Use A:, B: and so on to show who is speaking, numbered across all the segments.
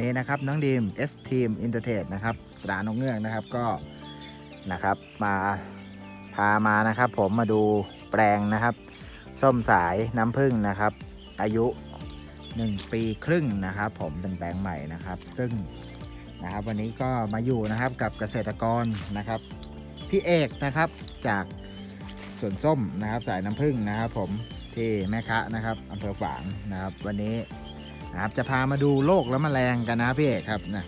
A: นี้นะครับน้องดีม S Team i n t e r t e นะครับตรานกเงือกนะครับก็นะครับมาพามานะครับผมมาดูแปลงนะครับ ส้มสายน้ำผึ้งนะครับ อายุ 1 ปีครึ่งนะครับ ผมเป็นแปลงใหม่นะครับ ซึ่งนะครับวันนี้ก็มาอยู่นะครับกับเกษตรกรนะครับพี่เอกนะครับจากสวนส้มนะครับสายน้ำผึ้งนะครับ ผมที่แม่คะนะครับอำเภอฝางนะครับ วันนี้ นะครับจะพามาดูโรคและแมลงกันนะพี่เอกครับนะ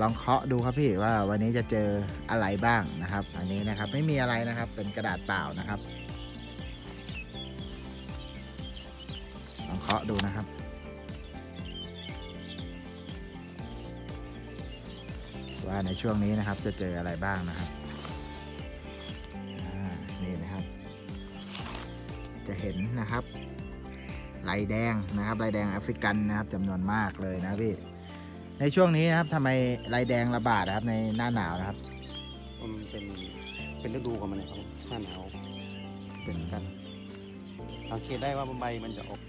A: ลองเคาะดูครับพี่ว่าวันนี้จะเจออะไรบ้างนะครับ อันนี้นะครับไม่มีอะไรนะครับเป็นกระดาษเปล่านะครับ ลองเคาะดูนะครับ ว่าในช่วงนี้นะครับจะเจออะไรบ้างนะครับนี่นะครับ จะเห็นนะครับ ลายแดงนะครับลายแดงแอฟริกันนะครับจำนวนมากเลยนะพี่ในช่วงนี้นะครับทำไมลายแดงระบาดนะครับในหน้าหนาวนะครับ
B: มันเป็นเป็นฤดูของมันนะครับหน้าหนาวเป็นกันสังเกตได้ว่าใบมันจะออก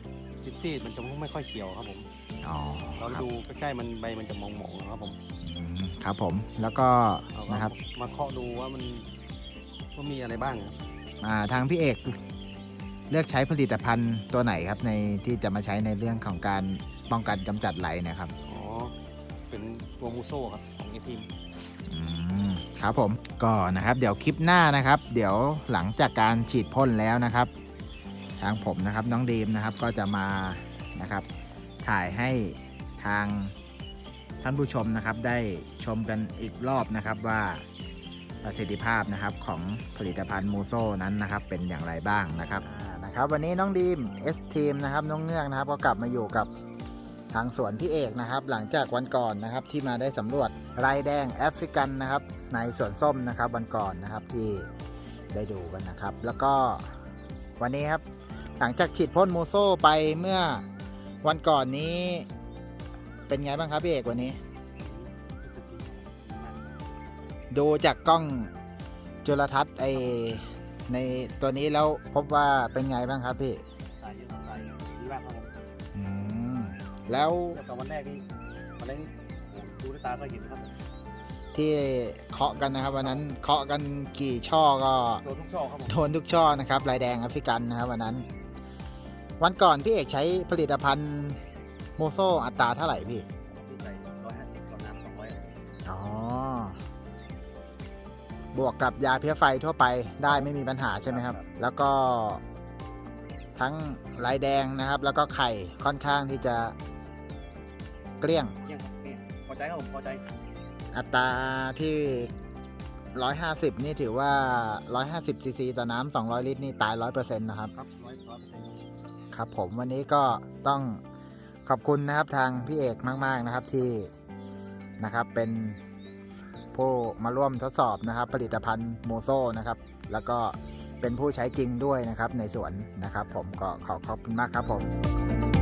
B: ซีดๆมันจะไม่ค่อยเขียวครับผม
A: อ๋อ
B: เรา
A: ครับ
B: ดูใกล้ๆมันใบมันจะมองๆนะครับผม
A: อืมครับผมแล้วก็
B: เราก็
A: นะครับ
B: มาเคาะดูว่ามันว่ามีอะไรบ้างครับ
A: อ่าทางพี่เอก เลือกใช้ผลิตภัณฑ์ตัวไหนครับในที่จะมาใช้ในเรื่องของการป้องกันกำจัดไหลเนะครับ
B: อ๋อ เป็นตัวมูโซ่ครับของเอทีม
A: อืมครับผมก็นะครับ เดี๋ยวคลิปหน้านะครับ เดี๋ยวหลังจากการฉีดพ่นแล้วนะครับ ทางผมนะครับน้องดีมนะครับก็จะมานะครับ ถ่ายให้ทางท่านผู้ชมนะครับ ได้ชมกันอีกรอบนะครับว่าประสิทธิภาพนะครับของผลิตภัณฑ์มูโซนั้นนะครับ เป็นอย่างไรบ้างนะครับอ่านะ ครับวันนี้น้องดีม S Team นะครับน้องเงือกนะครับก็กลับมาอยู่กับทางสวนพี่เอกนะครับ หลังจากวันก่อนนะครับที่มาได้สำรวจลายแดงแอฟริกันนะครับ ในสวนส้มนะครับวันก่อนนะครับที่ได้ดูกันนะครับ แล้วก็วันนี้ครับหลังจากฉีดพ่นโมโซไปเมื่อวันก่อนนี้ เป็นไงบ้างครับพี่เอกวันนี้ ดูจากกล้องจุลทรรศน์ไอ ในตัวนี้แล้วพบว่าเป็นไงบ้างครับพี่
B: สายเยอะสายดีมากครับผม
A: อืมแล้ว
B: เทียบกับวันแรกนี่วันแรกนี่โอ้โหดูด้วยตาก็เห็นครับผม
A: ที่เคาะกันนะครับ วันนั้นเคาะกันกี่ช่อก็
B: โดนทุกช่อครับผม
A: โดนทุกช่อนะครับลายแดงแอฟริกันนะครับวันนั้น วันก่อนพี่เอกใช้ผลิตภัณฑ์โมโซอัตราเท่าไหร่พี่ บวกกับยาเพี้ยไฟทั่วไปได้ไม่มีปัญหาใช่ไหมครับ แล้วก็ทั้งลายแดงนะครับ แล้วก็ไข่ค่อนข้างที่จะเกลี้ยง
B: เยี่ยงครับเนี่ยพอใจครับผมพอใจ
A: อัตราที่ 150 นี่ถือว่า 150ซีซีต่อน้ำ200 ลิตรนี่ตาย 100%นะครับ
B: ครับร้อยร้อยเปอร์เซ็นต์
A: ครับผมวันนี้ก็ต้องขอบคุณนะครับทางพี่เอกมาก ๆ นะครับที่นะครับเป็น ผู้มาร่วมทดสอบนะครับ ผลิตภัณฑ์โมโซนะครับ แล้วก็เป็นผู้ใช้จริงด้วยนะครับในสวนนะครับ ผมก็ขอขอบคุณมากครับผม